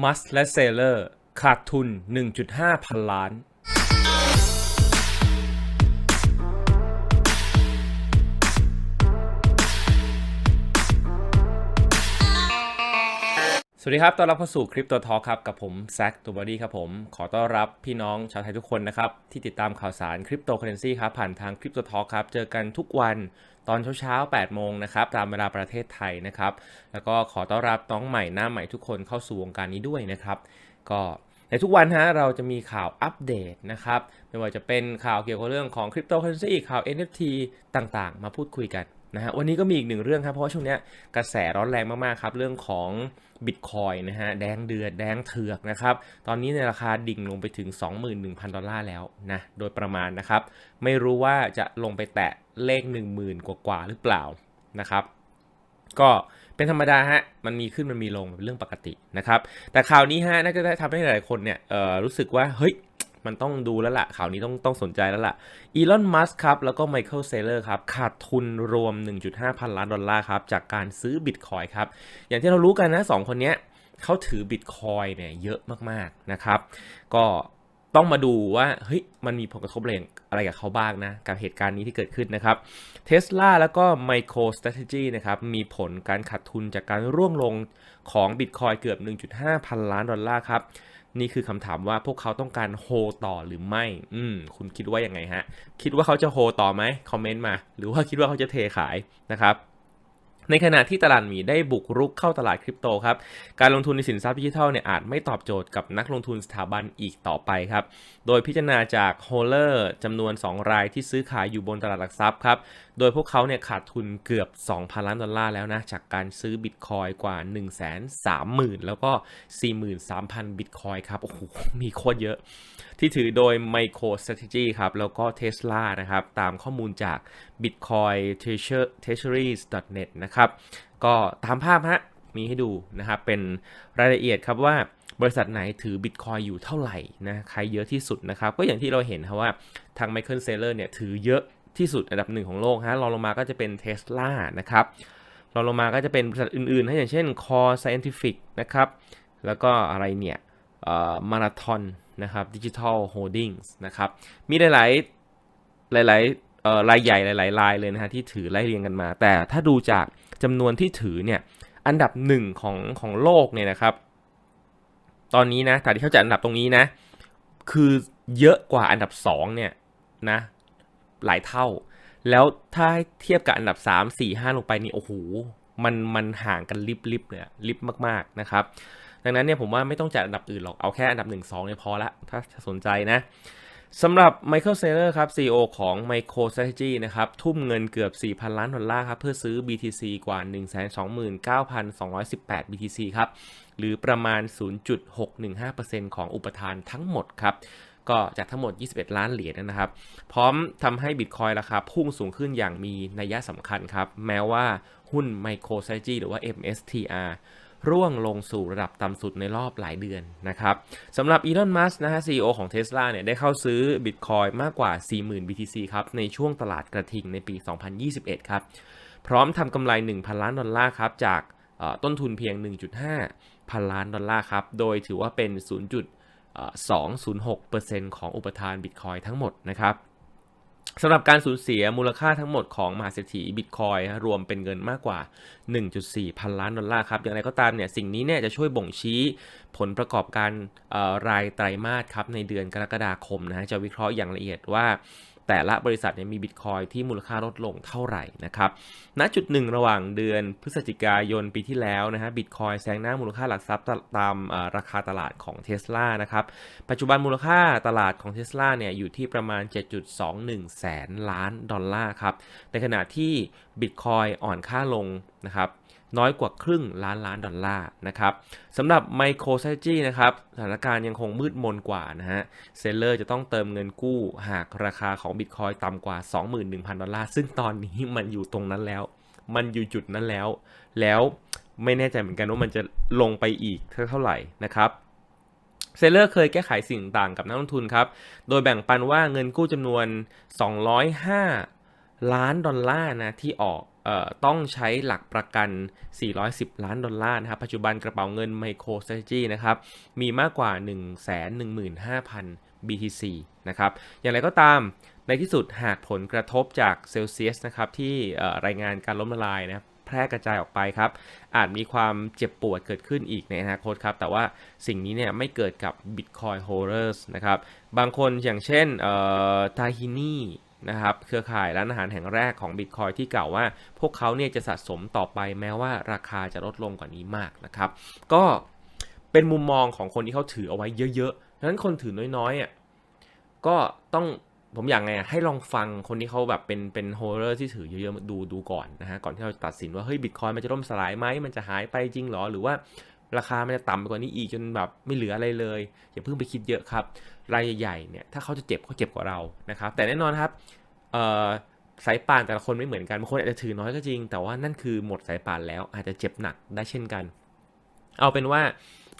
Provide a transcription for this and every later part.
มัสและเซเลอร์ ขาดทุน 1.5 พันล้าน สวัสดีครับ ต้อนรับเข้าสู่คริปโตทอครับ กับผมแซคตัวบอดี้ครับผม ขอต้อนรับพี่น้องชาวไทยทุกคนนะครับ ที่ติดตามข่าวสารคริปโตเคอเรนซีครับ ผ่านทางคริปโตทอครับ เจอกันทุกวันตอนเช้าๆ 8 โมงนะครับ ตามเวลาประเทศไทยนะครับ แล้วก็ขอต้อนรับน้องใหม่หน้าใหม่ทุกคนเข้าสู่วงการนี้ด้วยนะครับ ก็ในทุกวันฮะเราจะมีข่าวอัปเดตนะครับไม่ว่าจะเป็นข่าวเกี่ยวกับเรื่องของคริปโตเคอเรนซีข่าว NFT ต่างๆ มาพูดคุยกัน นะฮะวันนี้ก็มีอีกหนึ่งเรื่องครับเพราะว่าช่วงนี้กระแสร้อนแรงมากๆครับเรื่องของบิตคอยนะฮะแดงเดือดแดงเถือกนะครับตอนนี้ในราคาดิ่งลงไปถึง 21,000 ดอลลาร์แล้วนะโดยประมาณนะครับไม่รู้ว่าจะลงไปแตะเลข 10,000 กว่าๆหรือเปล่านะครับก็เป็นธรรมดาฮะ มันมีขึ้นมันมีลงเป็นเรื่องปกตินะครับ แต่ข่าวนี้ฮะน่าจะได้ทำให้หลายคนเนี่ยรู้สึกว่าเฮ้ย มันต้องดูแล้วล่ะ ข่าวนี้ต้องต้องสนใจแล้วล่ะอีลอนมัสก์ครับ แล้วก็ไมเคิลเซเลอร์ครับ ขาดทุนรวม 1.5 พันล้านดอลลาร์ครับ จากการซื้อบิตคอยครับ อย่างที่เรารู้กันนะสองคนเนี้ยเขาถือบิตคอยเนี่ยเยอะมากๆนะครับ ก็ต้องมาดูว่าเฮ้ยมันมีผลกระทบอะไรอะไรกับเขาบ้างนะ กับเหตุการณ์นี้ที่เกิดขึ้นนะครับเท s l a แล้วก็ MicroStrategy นะครับ มีผลการขาดทุนจากการร่วงลงของ Bitcoin เกือบ 1.5 พันล้านดอลลาร์ครับ นี่คือคำถามว่าพวกเขาต้องการโฮต่อหรือไม่ อืม คุณคิดว่ายังไงฮะ คิดว่าเขาจะโฮต่อไหมคอมเมนต์มา หรือว่าคิดว่าเขาจะเทขายนะครับ ในขณะที่ตลาดหมีได้บุกรุกเข้าตลาดคริปโตครับ การลงทุนในสินทรัพย์ดิจิทัลเนี่ยอาจไม่ตอบโจทย์กับนักลงทุนสถาบันอีกต่อไปครับ โดยพิจารณาจากโฮเลอร์จำนวน 2 รายที่ซื้อขายอยู่บนตลาดหลักทรัพย์ครับ โดยพวกเขาเนี่ยขาดทุนเกือบ 2,000 ล้านดอลลาร์แล้วนะ จากการซื้อบิตคอยกว่า 1 3 0 0 0 0 แล้วก็ 43,000 บิตคอยครับ โอ้โห มีโคตรเยอะ ที่ถือโดย MicroStrategy ครับ แล้วก็ Tesla นะครับ ตามข้อมูลจาก Bitcoin Treasuries net นะครับ ก็ตามภาพฮะ มีให้ดูนะครับ เป็นรายละเอียดครับว่าบริษัทไหนถือบิตคอยอยู่เท่าไหร่นะใครเยอะที่สุดนะครับ ก็อย่างที่เราเห็นครับว่าทาง Michael Saylor เนี่ยถือเยอะที่สุดอันดับหนึ่งของโลกฮะรองลงมาก็จะเป็น Tesla นะครับรองลงมาก็จะเป็นบริษัทอื่นๆนะอย่างเช่น Core Scientific นะครับ แล้วก็อะไรเนี่ยมาราธอนนะครับดิจิทัลโฮลดิ้งนะครับ มีหลาย ๆ หลาย ๆ รายใหญ่หลายๆรายเลยนะฮะที่ถือไล่เรียงกันมา แต่ถ้าดูจากจำนวนที่ถือเนี่ยอันดับหนึ่งของของโลกเนี่ยนะครับ ตอนนี้นะถ้าที่เขาจัดอันดับตรงนี้นะ คือเยอะกว่าอันดับ2เนี่ยนะหลายเท่า แล้วถ้าเทียบกับอันดับ 3 4 5 ลงไปนี่โอ้โหมันมันห่างกันลิบลิบเลยลิบมากๆนะครับ ดังนั้นเนี่ยผมว่าไม่ต้องจัดอันดับอื่นหรอกเอาแค่อันดับ 1 2เนี่ยพอละถ้าสนใจนะ สำหรับ Michael Saylor ครับ CEO ของ MicroStrategy นะครับ ทุ่มเงินเกือบ 4,000 ล้านดอลลาร์ครับ เพื่อซื้อ BTC กว่า 129,218 BTC ครับ หรือประมาณ 0.615%ของอุปทานทั้งหมดครับ ก็จากทั้งหมด 21 ล้านเหรียญนะครับ พร้อมทำให้ Bitcoin ราคาพุ่งสูงขึ้นอย่างมีนัยสำคัญครับ แม้ว่าหุ้น MicroStrategy หรือว่า MSTR ร่วงลงสู่ระดับต่ำสุดในรอบหลายเดือนนะครับสำหรับอีลอนมัสนะฮะ CEO ของ Tesla เนี่ยได้เข้าซื้อ Bitcoin มากกว่า 40,000 BTC ครับ ในช่วงตลาดกระทิงในปี 2021 ครับ พร้อมทำกำไร 1,000 ล้านดอลลาร์ครับ จากต้นทุนเพียง 1.5 พันล้านดอลลาร์ครับ โดยถือว่าเป็น 0.206%ของอุปทาน Bitcoin ทั้งหมดนะครับ สำหรับการสูญเสียมูลค่าทั้งหมดของมหาเศรษฐีบิตคอยรวมเป็นเงินมากกว่า 1.4 พันล้านดอลลาร์ครับ อย่างไรก็ตามเนี่ยสิ่งนี้เนี่ยจะช่วยบ่งชี้ผลประกอบการรายไตรมาสครับในเดือนกรกฎาคมนะฮะจะวิเคราะห์อย่างละเอียดว่า แต่ละบริษัทเนี่ยมีบิตคอยที่มูลค่าลดลงเท่าไหร่นะครับ ณ จุดหนึ่งระหว่างเดือนพฤศจิกายนปีที่แล้วนะฮะบิตคอยแซงหน้ามูลค่าหลักทรัพย์ตามราคาตลาดของ Tesla นะครับ ปัจจุบันมูลค่าตลาดของ Tesla เนี่ยอยู่ที่ประมาณ 7.21 แสนล้านดอลลาร์ครับ ในขณะที่บิตคอยอ่อนค่าลงนะครับ น้อยกว่าครึ่งล้านล้านดอลลาร์นะครับสำหรับ MicroStrategy นะครับสถานการณ์ยังคงมืดมนกว่านะฮะเซลเลอร์จะต้องเติมเงินกู้หากราคาของ Bitcoin ต่ำกว่า 21,000 ดอลลาร์ ซึ่งตอนนี้มันอยู่ตรงนั้นแล้ว มันอยู่จุดนั้นแล้ว แล้วไม่แน่ใจเหมือนกันว่ามันจะลงไปอีกเท่าไหร่นะครับเซเลอร์เคยแก้ไขสิ่งต่างกับนักลงทุนครับ โดยแบ่งปันว่าเงินกู้จำนวน 205 ล้านดอลลาร์นะที่ออก ต้องใช้หลักประกัน 410 ล้านดอลลาร์นะครับ ปัจจุบันกระเป๋าเงิน MicroStrategy นะครับ มีมากกว่า 115,000 BTC นะครับ อย่างไรก็ตาม ในที่สุดหากผลกระทบจากเซลเซียสนะครับ ที่รายงานการล้มละลายนะครับแพร่กระจายออกไปครับ อาจมีความเจ็บปวดเกิดขึ้นอีกในอนาคตครับ แต่ว่าสิ่งนี้เนี่ยไม่เกิดกับ Bitcoin holders นะครับ บางคนอย่างเช่นทาฮินี่ นะครับเครือข่ายร้านอาหารแห่งแรกของ Bitcoin ที่กล่าวว่า พวกเขาเนี่ยจะสะสมต่อไปแม้ว่าราคาจะลดลงกว่านี้มากนะครับ ก็เป็นมุมมองของคนที่เขาถือเอาไว้เยอะๆดังนั้นคนถือน้อยๆอะก็ต้องผมอยากไงให้ลองฟังคนที่เขาแบบเป็นเป็นโฮลเดอร์ที่ถือเยอะๆดูดูก่อนนะฮะก่อนที่เราจะตัดสินว่าเฮ้ยบิตคอยมันจะล่มสลายไหมมันจะหายไปจริงหรอหรือว่า ราคามันจะต่ำไปกว่านี้อีกจนแบบไม่เหลืออะไรเลย อย่าเพิ่งไปคิดเยอะครับรายใหญ่ๆเนี่ยถ้าเขาจะเจ็บเขาเจ็บกว่าเรานะครับ แต่แน่นอนครับสายป่านแต่ละคนไม่เหมือนกันบางคนอาจจะถือน้อยก็จริง แต่ว่านั่นคือหมดสายป่านแล้วอาจจะเจ็บหนักได้เช่นกัน เอาเป็นว่า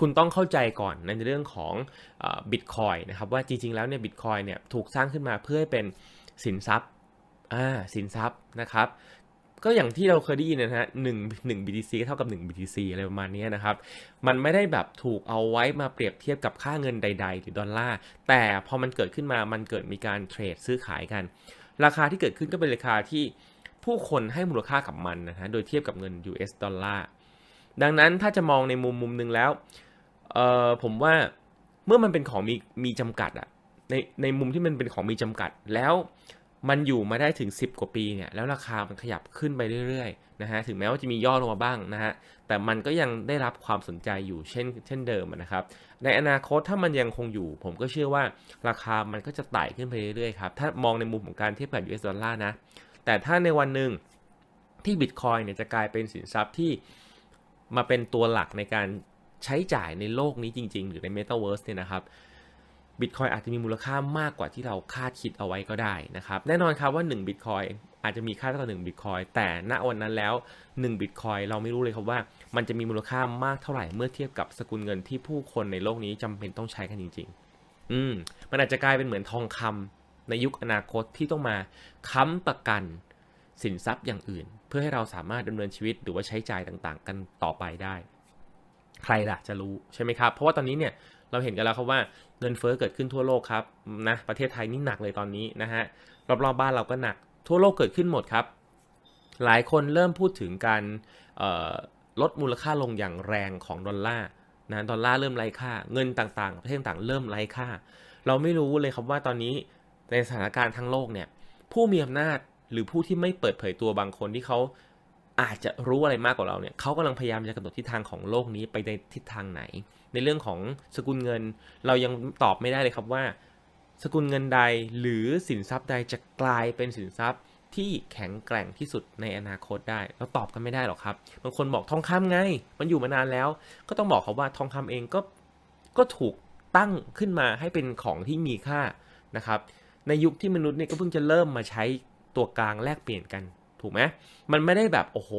คุณต้องเข้าใจก่อนในเรื่องของบิตคอยนะครับว่าจริงๆแล้วเนี่ยบิตคอยเนี่ยถูกสร้างขึ้นมาเพื่อให้เป็นสินทรัพย์อ่าสินทรัพย์นะครับ ก็อย่างที่เราเคยได้ยินนะฮะหนึ่งหนึ่ง BTC เท่ากับ 1 BTC อะไรประมาณนี้นะครับ มันไม่ได้แบบถูกเอาไว้มาเปรียบเทียบกับค่าเงินใด ๆ หรือดอลลาร์ แต่พอมันเกิดขึ้นมา มันเกิดมีการเทรดซื้อขายกัน ราคาที่เกิดขึ้นก็เป็นราคาที่ผู้คนให้มูลค่ากับมันนะฮะ โดยเทียบกับเงิน US ดอลลาร์ ดังนั้นถ้าจะมองในมุมมุมหนึ่งแล้ว เอ่อ ผมว่าเมื่อมันเป็นของมีมีจำกัดอะในในมุมที่มันเป็นของมีจำกัดแล้ว มันอยู่มาได้ถึง 10 กว่าปีเนี่ยแล้วราคามันขยับขึ้นไปเรื่อยๆนะฮะถึงแม้ว่าจะมีย่อลงมาบ้างนะฮะแต่มันก็ยังได้รับความสนใจอยู่เช่น เช่นเดิมนะครับ ในอนาคตถ้ามันยังคงอยู่ ผมก็เชื่อว่าราคามันก็จะไต่ขึ้นไปเรื่อยๆครับถ้ามองในมุมของการเทียบกับ US ดอลลาร์นะแต่ถ้าในวันหนึ่งที่ Bitcoin เนี่ยจะกลายเป็นสินทรัพย์ที่มาเป็นตัวหลักในการใช้จ่ายในโลกนี้จริง ๆ หรือใน Metaverse เนี่ยนะครับ Bitcoin อาจจะมีมูลค่ามากกว่าที่เราคาดคิดเอาไว้ก็ได้นะครับ แน่นอนครับว่า1 Bitcoin อาจจะมีค่าเท่ากับ1 Bitcoin แต่ณวันนั้นแล้ว1 Bitcoin เราไม่รู้เลยครับว่า มันจะมีมูลค่ามากเท่าไหร่เมื่อเทียบกับสกุลเงินที่ผู้คนในโลกนี้จำเป็นต้องใช้กันจริง ๆ อืมมันอาจจะกลายเป็นเหมือนทองคำในยุคอนาคตที่ต้องมาค้ำประกันสินทรัพย์อย่างอื่น เพื่อให้เราสามารถดำเนินชีวิตหรือว่าใช้จ่ายต่างๆ กันต่อไปได้ ใครล่ะจะรู้ใช่ไหมครับ เพราะว่าตอนนี้เนี่ย เราเห็นกันแล้วครับว่าเงินเฟ้อเกิดขึ้นทั่วโลกครับนะประเทศไทยนี่หนักเลยตอนนี้นะฮะรอบๆบบ้านเราก็หนัก ทั่วโลกเกิดขึ้นหมดครับ หลายคนเริ่มพูดถึงการลดมูลค่าลงอย่างแรงของดอลลาร์นะดอลลาร์เริ่มไร้ค่า เงินต่างๆประเทศต่างๆเริ่มไร้ค่า เราไม่รู้เลยครับว่าตอนนี้ในสถานการณ์ทั้งโลกเนี่ยผู้มีอำนาจหรือผู้ที่ไม่เปิดเผยตัวบางคนที่เขาอาจจะรู้อะไรมากกว่าเราเนี่ยเขากำลังพยายามจะกำหนดทิศทางของโลกนี้ไปในทิศทางไหน ในเรื่องของสกุลเงิน เรายังตอบไม่ได้เลยครับว่า สกุลเงินใดหรือสินทรัพย์ใดจะกลายเป็นสินทรัพย์ที่แข็งแกร่งที่สุดในอนาคตได้ เราตอบกันไม่ได้หรอกครับ บางคนบอกทองคำไง มันอยู่มานานแล้ว ก็ต้องบอกเขาว่าทองคำเองก็ก็ถูกตั้งขึ้นมาให้เป็นของที่มีค่านะครับ ในยุคที่มนุษย์เนี่ยก็เพิ่งจะเริ่มมาใช้ตัวกลางแลกเปลี่ยนกัน ถูกไหมมันไม่ได้แบบโอ้โห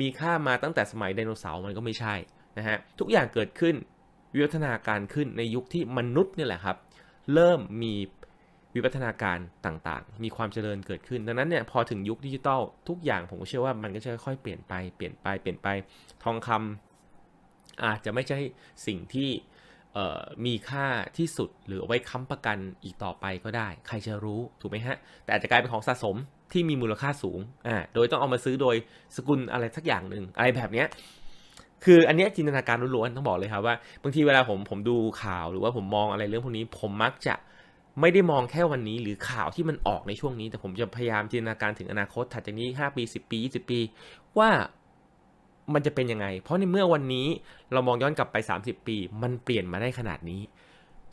มีค่ามาตั้งแต่สมัยไดโนเสาร์มันก็ไม่ใช่ นะฮะทุกอย่างเกิดขึ้นวิวัฒนาการขึ้นในยุคที่มนุษย์นี่แหละครับ เริ่มมีวิวัฒนาการต่างๆ มีความเจริญเกิดขึ้น ดังนั้นเนี่ยพอถึงยุคดิจิตอลทุกอย่างผมเชื่อว่ามันก็จะค่อยๆเปลี่ยนไปเปลี่ยนไปเปลี่ยนไปทองคำอาจจะไม่ใช่สิ่งที่มีค่าที่สุดหรือไว้ค้ำประกันอีกต่อไปก็ได้ ใครจะรู้ถูกไหมฮะ แต่อาจจะกลายเป็นของสะสมที่มีมูลค่าสูงอ่าโดยต้องเอามาซื้อโดยสกุลอะไรสักอย่างหนึ่งอะไรแบบเนี้ย คืออันนี้จินตนาการล้วนๆต้องบอกเลยครับว่าบางทีเวลาผมผมดูข่าวหรือว่าผมมองอะไรเรื่องพวกนี้ ผมมักจะไม่ได้มองแค่วันนี้หรือข่าวที่มันออกในช่วงนี้ แต่ผมจะพยายามจินตนาการถึงอนาคตถัดจากนี้ 5 ปี 10 ปี 20 ปี ว่ามันจะเป็นยังไง เพราะในเมื่อวันนี้เรามองย้อนกลับไป 30 ปี มันเปลี่ยนมาได้ขนาดนี้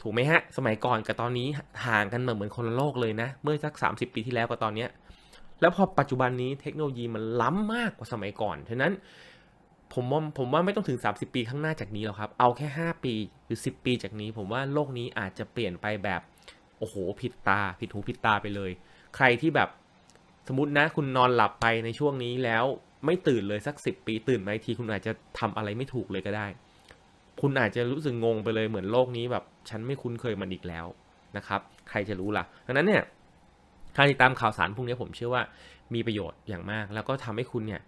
ถูกไหมฮะ สมัยก่อนกับตอนนี้ห่างกันเหมือนคนละโลกเลยนะ เมื่อสัก 30 ปีที่แล้วกับตอนเนี้ยแล้วพอปัจจุบันนี้เทคโนโลยีมันล้ำมากกว่าสมัยก่อนฉะนั้น ผมว่าผมว่าไม่ต้องถึง 30 ปีข้างหน้าจากนี้หรอกครับ เอาแค่ 5 ปีหรือ 10 ปีจากนี้ ผมว่าโลกนี้อาจจะเปลี่ยนไปแบบ โอ้โห ผิดตา ผิดหูผิดตาไปเลย ใครที่แบบสมมตินะ คุณนอนหลับไปในช่วงนี้แล้วไม่ตื่นเลยสักสิปีตื่นมาทีคุณอาจจะทำอะไรไม่ถูกเลยก็ได้ คุณอาจจะรู้สึกงงไปเลยเหมือนโลกนี้แบบ ฉันไม่คุ้นเคยมันอีกแล้วนะครับ ใครจะรู้ล่ะดังนั้นเนี่ยการติดตามข่าวสารพวกนี้ผมเชื่อว่ามีประโยชน์อย่างมาก แล้วก็ทำให้คุณเนี่ย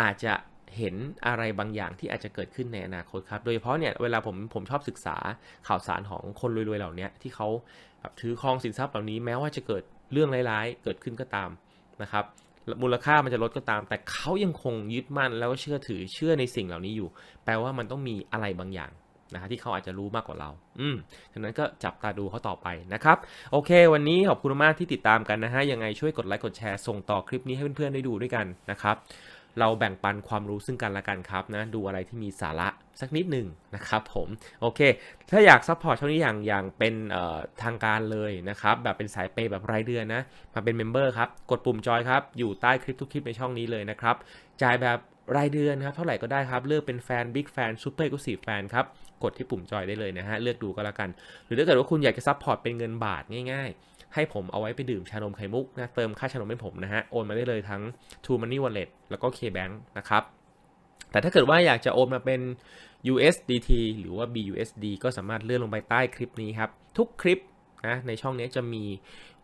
อาจจะ เห็นอะไรบางอย่างที่อาจจะเกิดขึ้นในอนาคตครับ โดยเฉพาะเนี่ยเวลาผมผมชอบศึกษาข่าวสารของคนรวยๆเหล่านี้ที่เขาแบบถือครองสินทรัพย์เหล่านี้แม้ว่าจะเกิดเรื่องร้ายๆ เกิดขึ้นก็ตามนะครับมูลค่ามันจะลดก็ตาม แต่เขายังคงยึดมั่นแล้วก็เชื่อถือเชื่อในสิ่งเหล่านี้อยู่ แปลว่ามันต้องมีอะไรบางอย่างนะฮะที่เขาอาจจะรู้มากกว่าเรา อืมฉะนั้นก็จับตาดูเขาต่อไปนะครับ โอเค วันนี้ขอบคุณมากที่ติดตามกันนะฮะ ยังไงช่วยกดไลค์กดแชร์ส่งต่อคลิปนี้ให้เพื่อนๆได้ดูด้วยกันนะครับ เราแบ่งปันความรู้ซึ่งกันและกันครับนะดูอะไรที่มีสาระสักนิดหนึ่งนะครับผมโอเค ถ้าอยากซัพพอร์ตช่องนี้อย่างอย่างเป็นทางการเลยนะครับแบบเป็นสายเปย์แบบรายเดือนนะมาเป็นเมมเบอร์ครับกดปุ่มจอยครับอยู่ใต้คลิปทุกคลิปในช่องนี้เลยนะครับจ่ายแบบรายเดือนครับเท่าไหร่ก็ได้ครับ เลือกเป็นแฟนบิ๊กแฟนซูเปอร์ c l u s i v e แฟนครับกดที่ปุ่มจอยได้เลยนะฮะเลือกดูก็แล้วกัน หรือถ้าเกิดว่าคุณอยากจะซัพพอร์ตเป็นเงินบาทง่ายๆ ให้ผมเอาไว้ไปดื่มชานมไข่มุกนะเติมค่าชานมให้ผมนะฮะโอนมาได้เลยทั้ง True Money Wallet แล้วก็ KBank นะครับแต่ถ้าเกิดว่าอยากจะโอนมาเป็น USDT หรือว่า BUSD ก็สามารถเลื่อนลงไปใต้คลิปนี้ครับ ทุกคลิปนะในช่องนี้จะมี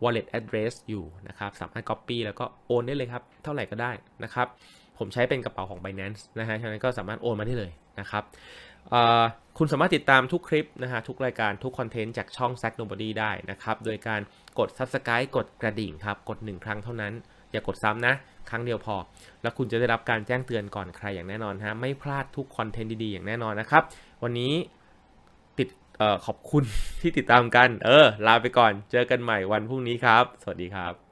wallet address อยู่นะครับ สามารถ copy แล้วก็โอนได้เลยครับ เท่าไหร่ก็ได้นะครับ ผมใช้เป็นกระเป๋าของ Binance นะฮะ ฉะนั้นก็สามารถโอนมาได้เลยนะครับอ่อ คุณสามารถติดตามทุกคลิปนะฮะทุกรายการทุกคอนเทนต์จากช่อง Sack Nobody ได้นะครับ โดยการกด Subscribe กดกระดิ่งครับ กด 1 ครั้งเท่านั้น อย่ากดซ้ำนะ ครั้งเดียวพอ แล้วคุณจะได้รับการแจ้งเตือนก่อนใครอย่างแน่นอนฮะไม่พลาดทุกคอนเทนต์ดีๆอย่างแน่นอนนะครับ วันนี้ติดออขอบคุณที่ติดตามกัน เออ ลาไปก่อน เจอกันใหม่วันพรุ่งนี้ครับ สวัสดีครับ